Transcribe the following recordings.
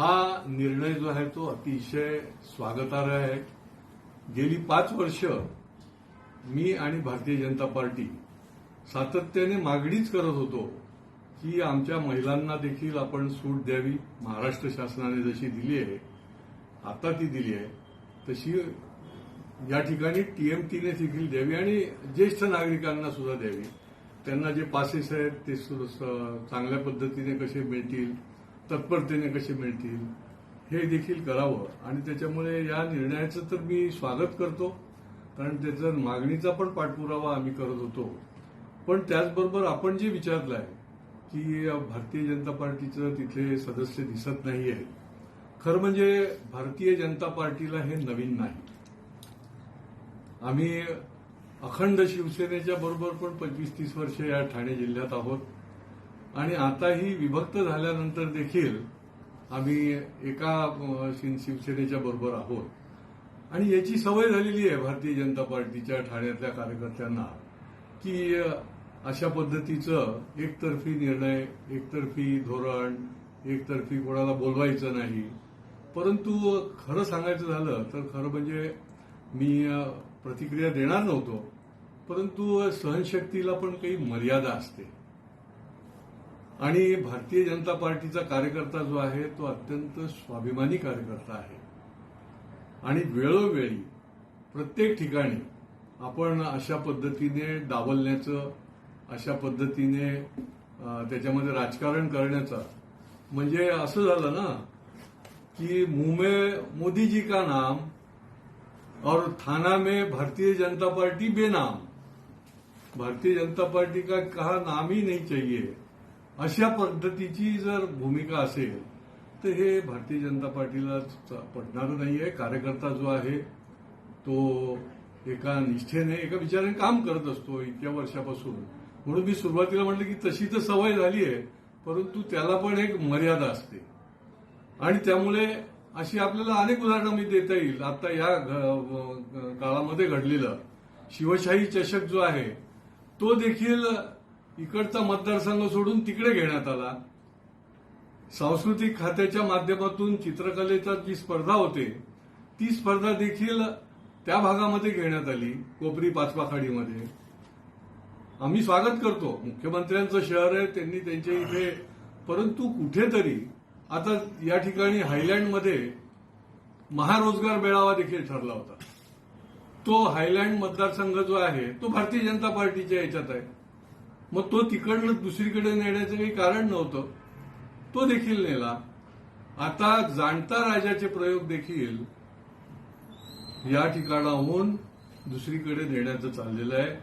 हा निर्णय जो आहे तो अतिशय स्वागतार्ह आहे. गेली पाच वर्ष मी आणि भारतीय जनता पार्टी सातत्याने मागणीच करत होतो की आमच्या महिलांना देखील आपण सूट द्यावी. महाराष्ट्र शासनाने जशी दिली आहे आता ती दिली आहे तशी या ठिकाणी टीएमटीने देखील द्यावी आणि ज्येष्ठ नागरिकांना सुद्धा द्यावी. त्यांना जे पासेस आहेत ते सु- चांगल्या पद्धतीने कसे मिळतील? तत्परतेने कसे मिळतील हे देखील करावं. आणि त्याच्यामुळे या निर्णयाचं तर मी स्वागत करतो. कारण त्याचा मागणीचा पण पाठपुरावा आम्ही करत होतो. पण त्याचबरोबर आपण जे विचारलं आहे की भारतीय जनता पार्टीचं तिथले सदस्य दिसत नाही आहेत खरं म्हणजे भारतीय जनता पार्टीला हे नवीन नाही. आम्ही अखंड शिवसेनेच्या बरोबर पण पंचवीस तीस वर्ष या ठाणे जिल्ह्यात आहोत. आणि आताही विभक्त झाल्यानंतर देखील आम्ही एका शिवसेनेच्या बरोबर आहोत. आणि याची सवय झालेली आहे भारतीय जनता पार्टीच्या ठाण्यातल्या कार्यकर्त्यांना की अशा पद्धतीचं एकतर्फी निर्णय एकतर्फी धोरण एकतर्फी कोणाला बोलवायचं नाही. परंतु खरं सांगायचं झालं तर खरं म्हणजे मी प्रतिक्रिया देणार नव्हतो. परंतु सहनशक्तीला पण काही मर्यादा असते. आणि भारतीय जनता पार्टीचा कार्यकर्ता जो आहे तो अत्यंत स्वाभिमानी कार्यकर्ता आहे. आणि वेळोवेळी प्रत्येक ठिकाणी आपण अशा पद्धतीने डावलण्याचं अशा पद्धतीने त्याच्यामध्ये राजकारण करण्याचं म्हणजे असं झालं ना की मुंह में मोदी जी का नाम और थाना में भारतीय जनता पार्टी बेनाम. भारतीय जनता पार्टी का कहा नाम ही नहीं चाहिए. अशा पद्धतीची जर भूमिका असेल तर हे भारतीय जनता पार्टीला पटणारं नाहीये. कार्यकर्ता जो आहे तो एका निष्ठेने एका विचाराने काम करत असतो इतक्या वर्षापासून. म्हणून मी सुरुवातीला म्हटलं की तशी तर सवय झाली आहे परंतु त्याला पण एक मर्यादा असते. आणि त्यामुळे अशी आपल्याला अनेक उदाहरणं मी देता येईल. आता या घ- काळामध्ये घडलेलं शिवशाही चषक जो आहे तो देखील इकडचा मतदारसंघ सोडून तिकडे घेण्यात आला. सांस्कृतिक खात्याच्या माध्यमातून चित्रकलेचा जी स्पर्धा होते ती स्पर्धा देखील त्या भागामध्ये घेण्यात आली कोपरी पाचपाखाडीमध्ये. आम्ही स्वागत करतो. मुख्यमंत्र्यांचं शहर आहे त्यांनी त्यांच्या इथे परंतु कुठेतरी आता या ठिकाणी हायलँडमध्ये महारोजगार मेळावा देखील ठरला होता. तो हायलँड मतदारसंघ जो आहे तो भारतीय जनता पार्टीच्या याच्यात आहे. मग तो तिकडनं दुसरीकडे नेण्याचं काही कारण नव्हतं. तो देखील नेला. आता जाणता राजाचे प्रयोग देखील या ठिकाणाहून दुसरीकडे नेण्याचं चाललेलं आहे.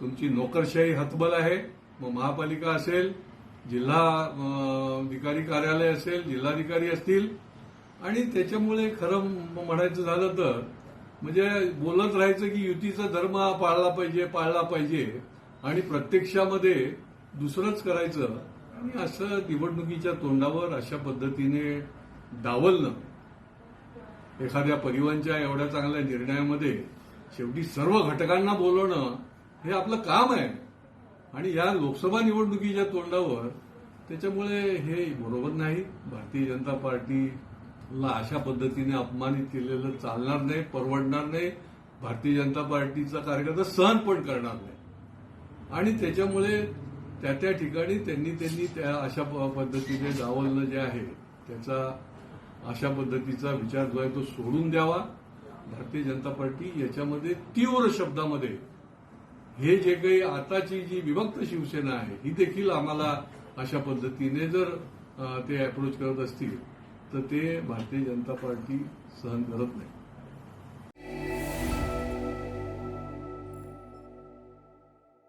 तुमची नोकरशाही हतबल आहे. मग महापालिका असेल जिल्हा अधिकारी कार्यालय असेल जिल्हाधिकारी असतील. आणि त्याच्यामुळे खरं म्हणायचं झालं तर म्हणजे बोलत राहायचं की युतीचा धर्म पाळला पाहिजे पाळला पाहिजे. आणि प्रत्यक्षामध्ये दुसरंच करायचं. आणि असं निवडणुकीच्या तोंडावर अशा पद्धतीने डावलणं. एखाद्या परिवहनच्या एवढ्या चांगल्या निर्णयामध्ये शेवटी सर्व घटकांना बोलवणं हे आपलं काम आहे. आणि या लोकसभा निवडणुकीच्या तोंडावर त्याच्यामुळे हे बरोबर नाही. भारतीय जनता पार्टीला अशा पद्धतीने अपमानित केलेलं चालणार नाही परवडणार नाही. भारतीय जनता पार्टीचा कार्यकर्ता सहन पण करणार नाही. आणि त्याच्यामुळे त्या त्या ठिकाणी त्यांनी त्यांनी त्या अशा प- पद्धतीने डावलणं जे आहे त्याचा अशा पद्धतीचा विचार जो आहे तो सोडून द्यावा. भारतीय जनता पार्टी याच्यामध्ये तीव्र शब्दामध्ये हे जे काही आताची जी विभक्त शिवसेना आहे ही देखील आम्हाला अशा पद्धतीने जर ते अप्रोच करत असतील तर ते भारतीय जनता पार्टी सहन करत नाही.